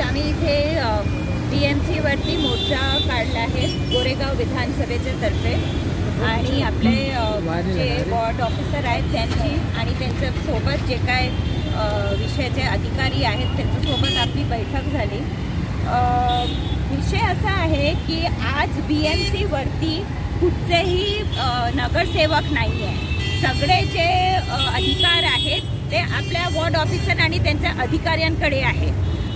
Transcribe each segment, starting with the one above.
आम्ही इथे बी एम सीवरती मोर्चा काढला आहे गोरेगाव विधानसभेच्या तर्फे. आणि आपले जे वॉर्ड ऑफिसर आहेत त्यांची आणि त्यांच्यासोबत जे काय विषयाचे अधिकारी आहेत त्यांच्यासोबत आपली बैठक झाली. विषय असा आहे की आज बी एम सीवरती कुठचेही नगरसेवक नाही आहे सगळे जे अधिकार आहेत ते आपल्या वॉर्ड ऑफिसर आणि त्यांच्या अधिकाऱ्यांकडे आहे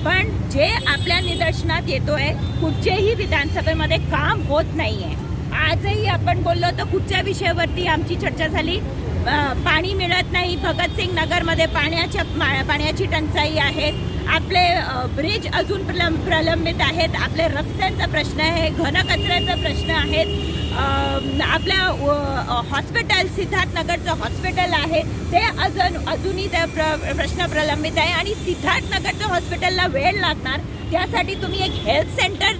पण जे आपल्या निदर्शनात येतोय कुठचेही विधानसभेमध्ये काम होत नाहीये. आजही आपण बोललो तर कुठच्या विषयावरती आमची चर्चा झाली? पाणी मिळत नाही. भगतसिंग नगरमध्ये पाण्याच्या मा- पाण्याची टंचाई आहे. आपले ब्रिज अजून प्रलं- प्रलंबित आहेत. आपले रस्त्यांचा प्रश्न आहे घनकचऱ्याचा प्रश्न आहेत. आपल्या हॉस्पिटल सिद्धार्थनगरचं हॉस्पिटल आहे. ते अजून अजूनही त्या प्र प्रश्न प्रलंबित आहे आणि सिद्धार्थनगरचं हॉस्पिटलला वेळ लागणार. त्यासाठी तुम्ही एक हेल्थ सेंटर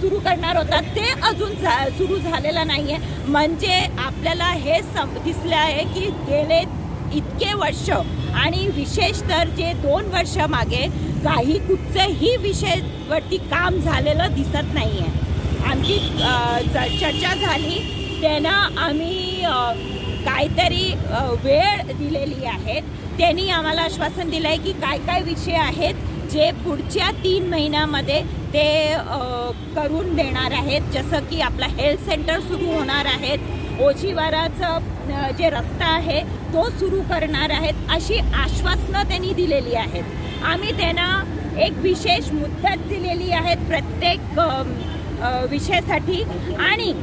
सुरू करणार होता. ते अजून झा- सुरू झालेलं नाही आहे म्हणजे आपल्याला हे सम दिसलं आहे की गेले इतके वर्ष आणि विशेष तर जे दोन वर्ष मागे काही कुठचंही विषयवरती काम झालेलं दिसत नाही आहे आमची चर्चा झाली. त्यांना आम्ही काहीतरी वेळ दिलेली आहे. त्यांनी आम्हाला आश्वासन दिलं आहे की काय काय विषय आहेत जे पुढच्या तीन महिन्यामध्ये ते करून देणार आहेत. जसं की आपला हेल्थ सेंटर सुरू होणार आहेत ओझीवाराचं जे रस्ता आहे तो सुरू करणार आहेत. अशी आश्वासनं त्यांनी दिलेली आहेत. आम्ही त्यांना एक विशेष मुदत दिलेली आहे. प्रत्येक विषयासाठी. आणि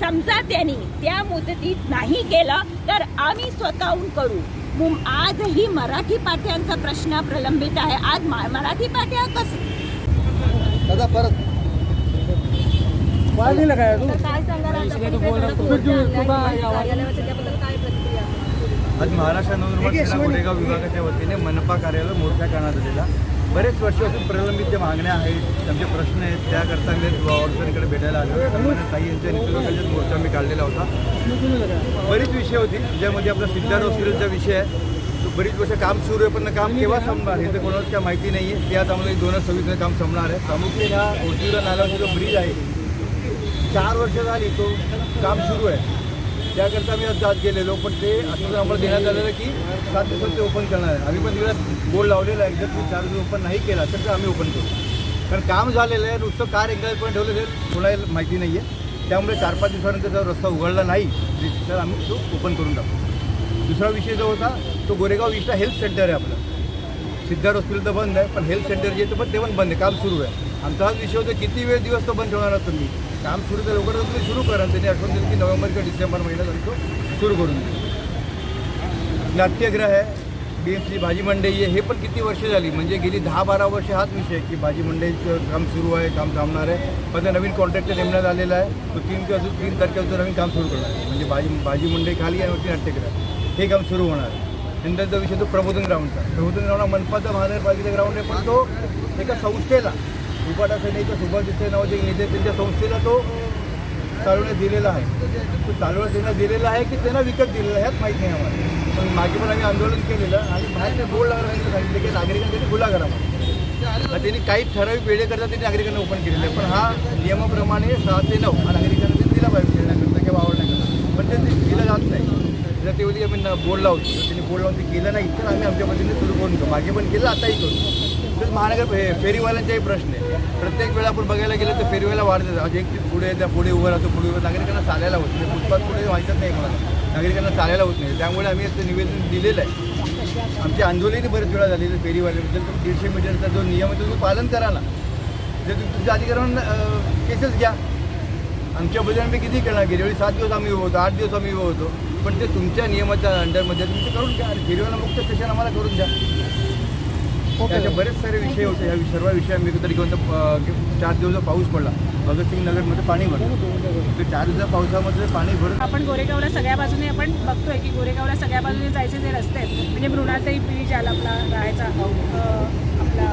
समजा त्यांनी त्या मुदतीत नाही केलं तर आम्ही स्वतःहून करू. मुं- आजही मराठी पाट्यांचा प्रश्न प्रलंबित आहे. आज मराठी पाट्या कस? दादा परत. काय आज महाराष्ट्र नवनिर्माण सेना गोरेगाव विभागाच्या वतीने मनपा कार्यालय मोर्चा करण्यात आलेला. बरेच वर्षापासून प्रलंबित ज्या मागण्या आहेत त्यांचे प्रश्न आहेत त्याकरता मी अडचणीकडे भेटायला आलो. त्यामुळे ताई यांच्या नेतृत्वाखाली मोर्चा मी काढलेला होता. बरीच विषय होती ज्यामध्ये आपला सिद्धार्थ हॉस्पिटलचा विषय आहे. तो बरीच वर्ष काम सुरू आहे पण काम केव्हा संपणार हे तर कोणालाच काय माहिती नाही आहे ते आज आम्हाला दोन हजार सव्वीसला काम संपणार आहे. प्रामुख्याने ह्या ओटीला नाल्यावरचा जो ब्रिज आहे. चार वर्ष झाली तो काम सुरू आहे. त्याकरता आम्ही आज आज गेलेलो पण ते असं आम्हाला देण्यात आलेलं की सात दिवसात ते ओपन करणार आहे. आम्ही पण तिला बोर्ड लावलेला आहे जर तुम्ही चार दिवस ओपन नाही केला तर ते आम्ही ओपन करू. कारण काम झालेलं आहे नुसतं कार एकदा पण ठेवलं तर कोणाला माहिती नाही आहे त्यामुळे चार पाच दिवसानंतर जर रस्ता उघडला नाही तर आम्ही तो ओपन करून टाकू. दुसरा विषय जो होता तो गोरेगाव ईस्टला हेल्थ सेंटर आहे आपलं. सिद्धार्थ हॉस्पिटल तर बंद आहे पण हेल्थ सेंटर जे ते पण ते पण बंद आहे. काम सुरू आहे. आमचा हाच विषय होता किती वेळ दिवस तो बंद ठेवणार तुम्ही? काम सुरू तर लवकर तुम्ही सुरू करा त्यांनी आठवण दिली की नोव्हेंबर किंवा डिसेंबर महिन्यात आम्ही तो सुरू करून देऊ. नाट्यगृह आहे बी एम सी भाजी मंडई आहे हे पण किती वर्ष झाली? म्हणजे गेली दहा बारा वर्ष हाच विषय आहे की भाजी मंडईचं काम सुरू आहे काम थांबणार आहे. पण ते नवीन कॉन्ट्रॅक्टर नेमण्यात आलेला आहे. तो तीन किंवा अजून तीन तारखेचं नवीन काम सुरू करणार आहे. म्हणजे भाजी भाजी मंडई खाली आणि वरती नाट्यगृह हे काम सुरू होणार आहे. नंतरचा विषय तो प्रबोधन ग्राउंडचा प्रबोधन ग्राउंड हा मनपाचा महानगरपालिकेचा ग्राउंड आहे पण तो एका संस्थेला उपाटा सैनिक सुभाष देसाई नावाचे नेते त्यांच्या संस्थेला तो चालवण्यात दिलेला आहे. तो चालवण्यात त्यांना दिलेला आहे की त्यांना विकत दिलेला आहे ह्यात माहीत नाही आम्हाला. पण मागे पण आम्ही आंदोलन केलेलं आणि बाहेर ते बोर्ड लागल्यानंतर सांगितलं की नागरिकांसाठी खुला करा त्यांनी काही ठराविक वेळेकरता त्यांनी नागरिकांना ओपन केलेलं आहे. पण हा नियमाप्रमाणे सहा ते नऊ हा नागरिकांना ते दिला पाहिजे खेळण्याकरता किंवा आवडण्याकरता. पण ते दिलं जात नाही. जर ते होती आम्ही बोर्ड लावतो. त्यांनी बोर्ड लावून ते केलं नाही तर आम्ही आमच्या पद्धतीने सुरू करून घेऊ मागे पण केलं आताही करू. तर महानगर हे फेरीवाल्यांचाही प्रश्न आहे. प्रत्येक वेळा आपण बघायला गेलं तर फेरीवाला वाढत आज एक पुढे त्या पुढे उभं राहतो पुढे उभं नागरिकांना चालायला होत नाही. फुटपाथ पुढे व्हायचंच नाही कोणाला. नागरिकांना चालायला होत नाही. त्यामुळे आम्ही असं निवेदन दिलेलं आहे. आमची आंदोलनही बरेच वेळा झालेली फेरीवाल्याबद्दल. तुम्ही दीडशे मीटरचा जो नियम आहे तो तुम्ही पालन करा ना. जर तुम्ही तुमच्या अधिकाऱ्यांना केसेस घ्या. आमच्याबद्दल आम्ही किती करणार? गेल्या वेळी सात दिवस आम्ही उभं होतो आठ दिवस आम्ही होतो. पण ते तुमच्या नियमाच्या अंडरमध्ये तुम्ही ते करून घ्या आणि फेरीवाला मुक्त स्टेशन आम्हाला करून द्या. असे बरेच सारे विषय होते. ह्या सर्व विषय आम्ही तरी घेऊन चार दिवस पाऊस पडला भगतसिंग नगरमध्ये पाणी भरलं. चार दिवसा पावसामध्ये पाणी भरत आपण गोरेगावला सगळ्या बाजूने आपण बघतोय की गोरेगावला सगळ्या बाजूने जायचे जे रस्ते आहेत म्हणजे मृणालताई ब्रिज आला आपला राहायचा आपला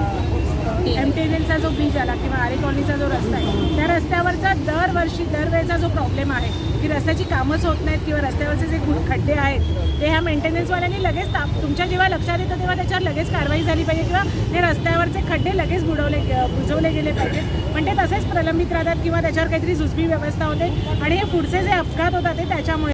एम मेंटेनन्सचा जो ब्रिज आला किंवा आरे कॉलनीचा जो रस्ता आहे त्या रस्त्यावरचा दरवर्षी दरवेळेचा जो प्रॉब्लेम आहे की रस्त्याची कामच होत नाहीत किंवा रस्त्यावरचे जे खड्डे आहेत ते ह्या मेंटेनन्सवाल्यांनी लगेच ताप तुमच्या जेव्हा लक्षात येतं तेव्हा त्याच्यावर लगेच कारवाई झाली पाहिजे किंवा ते रस्त्यावरचे खड्डे लगेच बुडवले गे- बुजवले गेले पाहिजेत पण ते तसेच प्रलंबित राहतात किंवा त्याच्यावर काहीतरी झुजबी व्यवस्था होते. आणि हे पुढचे जे अपघात होतात ते त्याच्यामुळे